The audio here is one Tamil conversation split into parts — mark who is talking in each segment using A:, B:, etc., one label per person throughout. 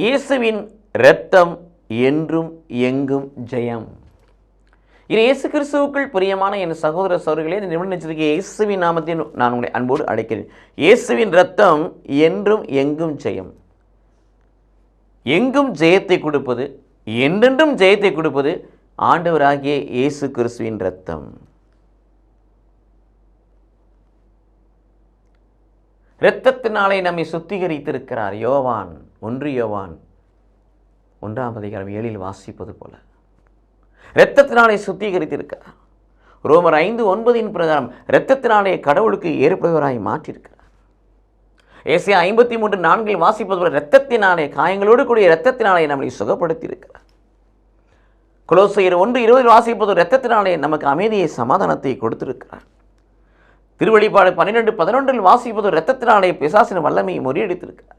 A: இயேசுவின் இரத்தம் என்றும் எங்கும் ஜெயம். இது இயேசு கிறிஸ்துவுக்குள் பிரியமான என் சகோதர சோர்களே இந்த நிமிடம் இயேசுவின் நாமத்தின் நான் உங்களை அன்போடு அழைக்கிறேன். இயேசுவின் இரத்தம் என்றும் எங்கும் ஜெயம். எங்கும் ஜெயத்தை கொடுப்பது என்றென்றும் ஜெயத்தை கொடுப்பது ஆண்டவராகிய இயேசு கிறிஸ்துவின் இரத்தம். இரத்தத்தினாலே நம்மை சுத்திகரித்திருக்கிறார் யோவான். ஒன்று யோவான் ஒன்றாம் அதிகாரம் ஏழில் வாசிப்பது போல. இரத்தத்தினாலே சுத்திகரித்திருக்கிறார். ரோமர் ஐந்து ஒன்பதின் பிரகாரம் இரத்தத்தினாலே கடவுளுக்கு ஏற்படுவராய் மாற்றியிருக்கிறார். ஏசியா ஐம்பத்தி மூன்று நான்கில் வாசிப்பது போல இரத்தத்தினாலே காயங்களோடு கூடிய இரத்தத்தினாலே நம்மளை சுகப்படுத்தியிருக்கிறார். குலோசையர் ஒன்று இருபதில் வாசிப்பது இரத்தத்தினாலே நமக்கு அமைதியை சமாதானத்தை கொடுத்திருக்கிறார். திருவெளிப்பாடு பன்னிரெண்டு பதினொன்றில் வாசிப்பது இரத்தத்தினாலே பிசாசின் வல்லமையை முறியடித்திருக்கிறார்.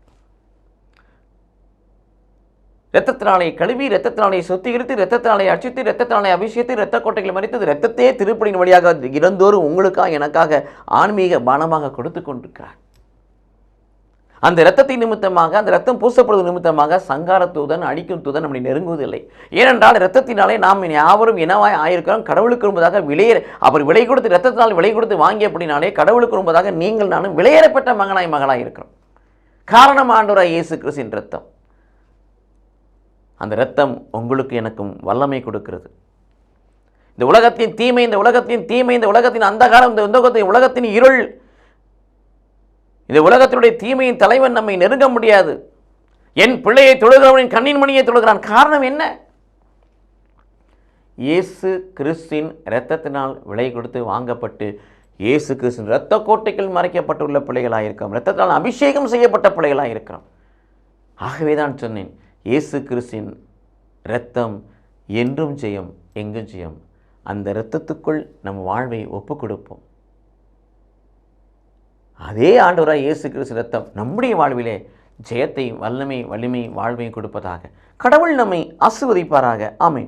A: ரத்தத்தினாலே கழுவி ரத்தத்தினாலே சுத்திகரித்து ரத்தத்தினாலே அச்சித்து ரத்தத்தினாலே அபிஷேகத்து இரத்த கோட்டைகளை மறித்தது ரத்தத்தையே திருப்படியின் வழியாக இறந்தோறும் உங்களுக்காக எனக்காக ஆன்மீக பானமாக கொடுத்து கொண்டிருக்கிறார். அந்த இரத்தத்தை நிமித்தமாக அந்த ரத்தம் பூசப்படுவது நிமித்தமாக சங்கார தூதன் அடிக்கும் தூதன் நம்மை நெருங்குவதில்லை. ஏனென்றால் இரத்தத்தினாலே நாம் யாவரும் இனவாய் ஆயிருக்கிறோம். கடவுளுக்கு என்பதாக விலையேற அவர் விலை கொடுத்து இரத்தத்தினால் விலை கொடுத்து வாங்கிய அப்படினாலே கடவுளுக்கு என்பதாக நீங்கள் நானும் விலையேறப்பட்ட மகனாய் மகளாய் இருக்கிறோம். காரணம் ஆண்டவராய் இயேசு கிறிஸ்தின் ரத்தம். அந்த இரத்தம் உங்களுக்கு எனக்கும் வல்லமை கொடுக்கிறது. இந்த உலகத்தின் தீமை இந்த உலகத்தின் தீமை இந்த உலகத்தின் அந்தகாரம் இந்த உலகத்தின் உலகத்தின் இருள் இந்த உலகத்தினுடைய தீமையின் தலைவன் நம்மை நெருங்க முடியாது. என் பிள்ளையை தொழுகிறவனின் கண்ணின் மணியை தொழுகிறான். காரணம் என்ன? இயேசு கிறிஸ்தின் இரத்தத்தினால் விலை கொடுத்து வாங்கப்பட்டு இயேசு கிறிஸ்தின் இரத்த கோட்டைக்குள் மறைக்கப்பட்டுள்ள பிள்ளைகளாக இருக்கிறோம் இரத்தத்தினால் அபிஷேகம் செய்யப்பட்ட பிள்ளைகளாக இருக்கிறோம் ஆகவே தான் சொன்னேன் இயேசு கிறிஸ்தின் இரத்தம் என்றும் ஜெயம் எங்கும் ஜெயம் அந்த இரத்தத்துக்குள் நம் வாழ்வை ஒப்பு கொடுப்போம் அதே ஆண்டவராக இயேசு கிறிஸ்து ரத்தம் நம்முடைய வாழ்விலே ஜெயத்தை வல்லமை வலிமை வாழ்வையும் கொடுப்பதாக. கடவுள் நம்மை ஆசிர்வதிப்பாராக. ஆமீன்.